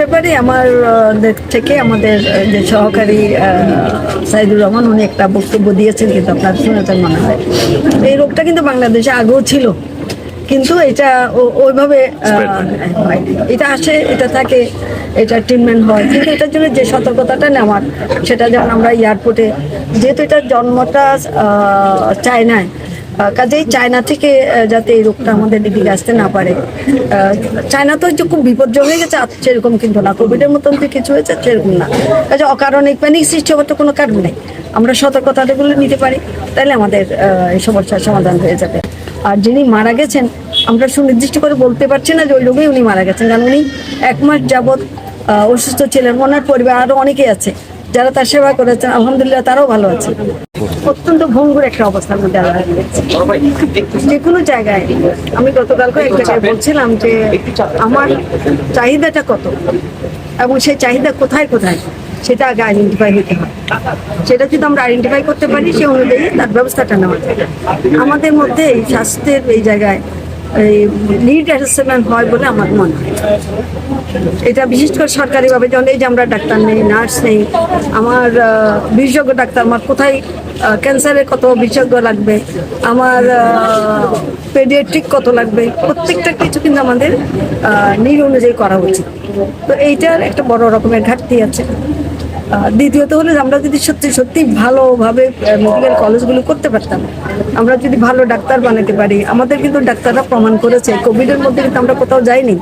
ব্যাপারে আমার থেকে আমাদের যে সহকারী সাইদুর রহমান উনি একটা বক্তব্য দিয়েছেন কিন্তু আপনার শুনেছেন মনে হয়। এই রোগটা কিন্তু বাংলাদেশে আগেও ছিল কিন্তু এটা ওইভাবে এটা আসে এটা থাকে এটা ট্রিটমেন্ট হয়। কিন্তু এটার জন্য যে সতর্কতাটা নেওয়ার সেটা যেমন আমরা এয়ারপোর্টে যেহেতু এটা জন্মটা চায়নায় কাজেই চায়না থেকে যাতে এই রোগটা আমাদের দিকে আসতে না পারে। চায়না তো খুব বিপর্যয় হয়ে গেছে সেরকম কিন্তু না। কোভিডের মতন যে কিছু হয়েছে, সেরকম না। কাজে অকারণে প্যানিক সৃষ্টি হওয়ার তো কোনো কারণ নেই। আমরা সতর্কতাগুলো নিতে পারি তাহলে আমাদের এই সমস্যার সমাধান হয়ে যাবে। আর যিনি মারা গেছেন, আমরা সুনির্দিষ্ট করে বলতে পারছি না যে ওই রোগেই উনি মারা গেছেন, কারণ উনি এক মাস যাবৎ অসুস্থ ছিলেন। ওনার পরিবার আরও অনেকেই আছে, যারা তার সেবা করেছেন, আলহামদুলিল্লাহ তারাও ভালো আছে। অত্যন্ত ভঙ্গুর একটা অবস্থার মধ্যে আমরা যে কোনো জায়গায় আমি গতকালকে এক জায়গায় বলছিলাম যে আমার চাহিদাটা কত? এবং সেই চাহিদা কোথায় কোথায়? সেটা আগে আইডেন্টিফাই হতে হয় সেটা যদি আমরা আইডেন্টিফাই করতে পারি সে অনুযায়ী তার ব্যবস্থাটা নেওয়া যায় আমাদের মধ্যে এই স্বাস্থ্যের এই জায়গায় নিড অ্যাসেসমেন্ট হয় বলে আমার মনে হয়। এটা বিশেষ করে সরকারিভাবে, যেমন এই যে আমরা ডাক্তার নেই, নার্স নেই, আমার বিশেষজ্ঞ ডাক্তার, আমার কোথায় ক্যান্সারের কত বিশেষজ্ঞ লাগবে, আমার পেডিয়াট্রিক কত লাগবে, প্রত্যেকটা কিছু কিন্তু আমাদের নিড অনুযায়ী করা উচিত। তো এইটার একটা বড় রকমের ঘাটতি আছে। দ্বিতীয়ত হলো আমরা যদি সত্যি সত্যি ভালোভাবে মেডিকেল কলেজগুলো করতে পারতাম আমরা যদি ভালো ডাক্তার বানাতে পারি আমাদের কিন্তু ডাক্তাররা প্রমাণ করেছে কোভিডের মধ্যে কিন্তু আমরা কোথাও যাইনি।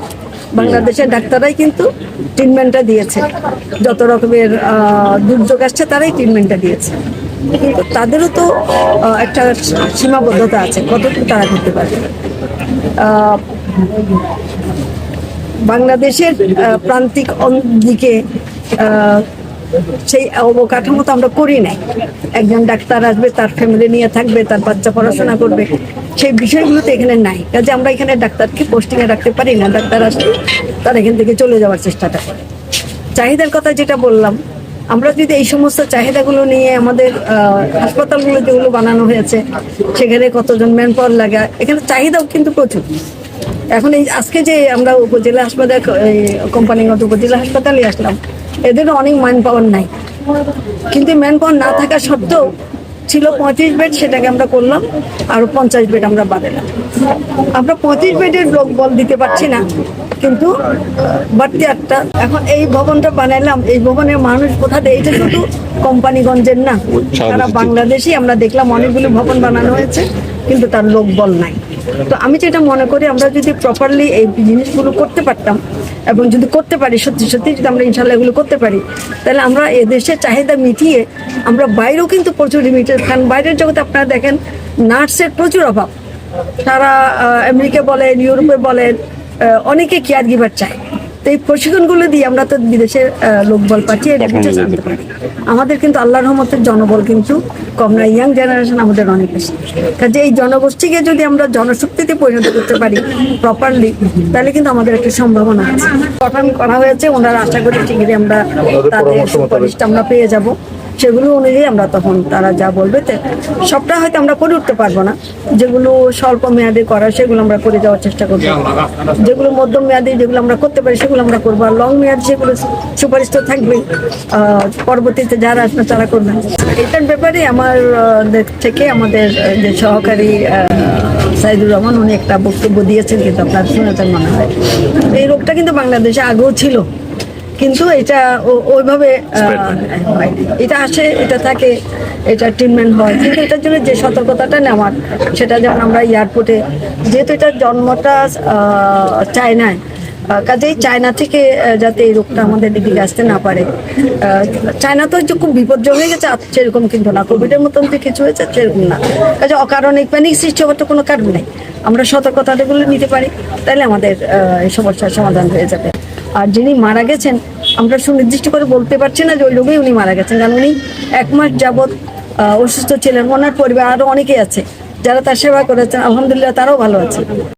বাংলাদেশের ডাক্তাররাই কিন্তু ট্রিটমেন্টটা দিয়েছে। যত রকমের দুর্যোগ আসছে তারাই ট্রিটমেন্টটা দিয়েছে। কিন্তু তাদেরও তো একটা সীমাবদ্ধতা আছে কতটুকু তারা করতে আহ, বাংলাদেশের প্রান্তিক দিকে সেই অবকাঠামো তো আমরা করি নাই। একজন ডাক্তার আসবে, তার ফ্যামিলি নিয়ে থাকবে, তার বাচ্চা পড়াশোনা করবে। সেই বিষয়গুলো তো এখানে নাই। কাজে আমরা এখানে ডাক্তারকে পোস্টিংয়ে রাখতে পারি না। ডাক্তার আসলে তার এখান থেকে চলে যাওয়ার চেষ্টাটা করে। চাহিদার কথা যেটা বললাম, আমরা যদি এই সমস্ত চাহিদাগুলো নিয়ে আমাদের হাসপাতালগুলো যেগুলো বানানো হয়েছে, সেখানে কতজন ম্যান পাওয়ার লাগা, এখানে চাহিদাও কিন্তু প্রচুর। এখন এই আজকে যে আমরা উপজেলা হাসপাতাল কোম্পানিগত উপজেলা হাসপাতালে আসলাম এদের অনেক ম্যান পাওয়ার নাই। কিন্তু ম্যান পাওয়ার না থাকা সত্ত্বেও ছিল পঁয়ত্রিশ বেড সেটাকে আমরা করলাম আর পঞ্চাশ বেড আমরা বাড়ালাম। আমরা পঁয়ত্রিশ বেডের লোক বল দিতে পারছি না কিন্তু বাড়তি একটা এখন এই ভবনটা বানাইলাম এই ভবনের মানুষ কোথা এটা শুধু কোম্পানিগঞ্জের না সারা বাংলাদেশে আমরা দেখলাম অনেকগুলো ভবন বানানো হয়েছে কিন্তু তার লোক বল নাই। তো আমি যেটা মনে করি, আমরা যদি প্রপারলি এই জিনিসগুলো করতে পারতাম এবং যদি করতে পারি, সত্যি সত্যি যদি আমরা ইনশাল্লাহ এগুলো করতে পারি, তাহলে আমরা এদেশের চাহিদা মিটিয়ে আমরা বাইরেও কিন্তু প্রচুর লিমিটেড কারণ বাইরের জগতে আপনারা দেখেন, নার্সের প্রচুর অভাব। সারা আমেরিকা বলেন, ইউরোপে বলেন অনেকে কেয়ার গিভার চায়। তো এই প্রশিক্ষণগুলো দিয়ে আমরা তো বিদেশের আহ, লোকবল পাঠিয়ে রেমিটেন্স আনতে পারি। আমাদের কিন্তু আল্লাহ রহমতের জনবল কিন্তু কম না ইয়াং জেনারেশন আমাদের অনেক বেশি। কাজে এই জনগোষ্ঠীকে যদি আমরা জনশক্তিতে পরিণত করতে পারি প্রপারলি তাহলে কিন্তু আমাদের একটা সম্ভাবনা আছে। গঠন করা হয়েছে ওনারা আশা করি আমরা তাদের সুপারিশটা আমরা পেয়ে যাব। সেগুলো অনুযায়ী আমরা তখন তারা যা বলবে সবটা হয়তো আমরা করে উঠতে পারব না। যেগুলো স্বল্প মেয়াদে করা সেগুলো আমরা করে যাওয়ার চেষ্টা করব। যেগুলো মধ্যম মেয়াদে যেগুলো আমরা করতে পারি সেগুলো আমরা করব। আর লং মেয়াদ সেগুলো সুপারিশ তো থাকবেই। পরবর্তীতে যারা আসবে তারা করবেন এটার ব্যাপারে আমার থেকে আমাদের যে সহকারী সাইদুর রহমান উনি একটা বক্তব্য দিয়েছেন, কিন্তু আপনার শুনেছেন মনে হয়। এই রোগটা কিন্তু বাংলাদেশে আগেও ছিল। কিন্তু এটা ওইভাবে এটা আসে এটা থাকে এটা ট্রিটমেন্ট হয়। কিন্তু এটার জন্য যে সতর্কতাটা নেওয়ার সেটা যেমন আমরা এয়ারপোর্টে যেহেতু এটার জন্মটা চায়নায় কাজেই চায়না থেকে যাতে এই রোগটা আমাদের দিকে আসতে না পারে। চায়না তো খুব বিপর্যয় হয়ে গেছে আর সেরকম কিন্তু না। কোভিডের মতন যে কিছু হয়েছে সেরকম না। কাজে অকারণে প্যানিক সৃষ্টি হওয়ার তো কোনো কারণ নেই। আমরা সতর্কতাগুলো নিতে পারি। তাহলে আমাদের এই সমস্যার সমাধান হয়ে যাবে। আর যিনি মারা গেছেন আমরা সুনির্দিষ্ট করে বলতে পারছি না যে ওই রোগেই উনি মারা গেছেন, কারণ উনি এক মাস যাবৎ অসুস্থ ছিলেন। ওনার পরিবার আরও অনেকেই আছে যারা তার সেবা করেছেন, আলহামদুলিল্লাহ তারাও ভালো আছে